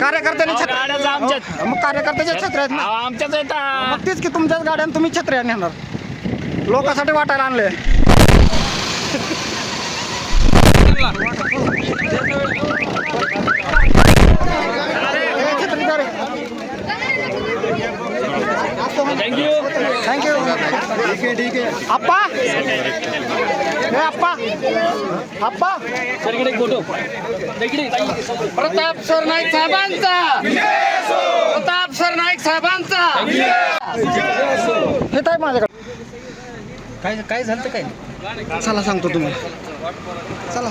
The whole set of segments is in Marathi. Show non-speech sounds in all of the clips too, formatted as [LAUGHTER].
कार्यकर्त्यांनी छत्र आमच्याच. मग कार्यकर्त्याच्या छत्र्या आहेत ना? आमच्याच येतात मग तीच की तुमच्याच गाड्यान तुम्ही छत्र्या नेणार लोकांसाठी वाटायला आणले. [LAUGHS] ठीक आहे ठीक आहे. आप्पा. ए आप्पा. आप्पा. सर इकडे एक फोटो इकडे प्रताप सर नाईक साहेबांचा. प्रताप सर नाईक साहेबांचा. हे काय माझ्याकडे. काय काय झालं काय? चला सांगतो तुम्हाला. चला.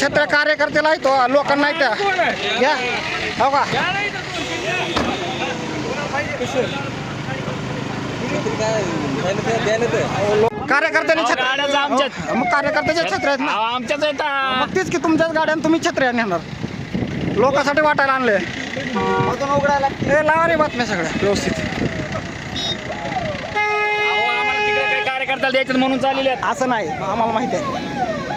छत्र्या कार्यकर्त्याला आहे तो लोकांना नाही त्या घ्या हो का? कार्यकर्त्यांनी आमच्याच. हो, मग कार्यकर्त्याच्या छत्र्या आहेत ना. अहो, आमच्याच येतात मग तीच की तुमच्याच गाड्यान तुम्ही छत्र्या नेणार. लोकांसाठी वाटायला आणले हे लावा रे बातम्या सगळ्या व्यवस्थित. कार्यकर्त्याला द्यायचं म्हणून चाललेले आहेत. असं नाही आम्हाला माहिती आहे.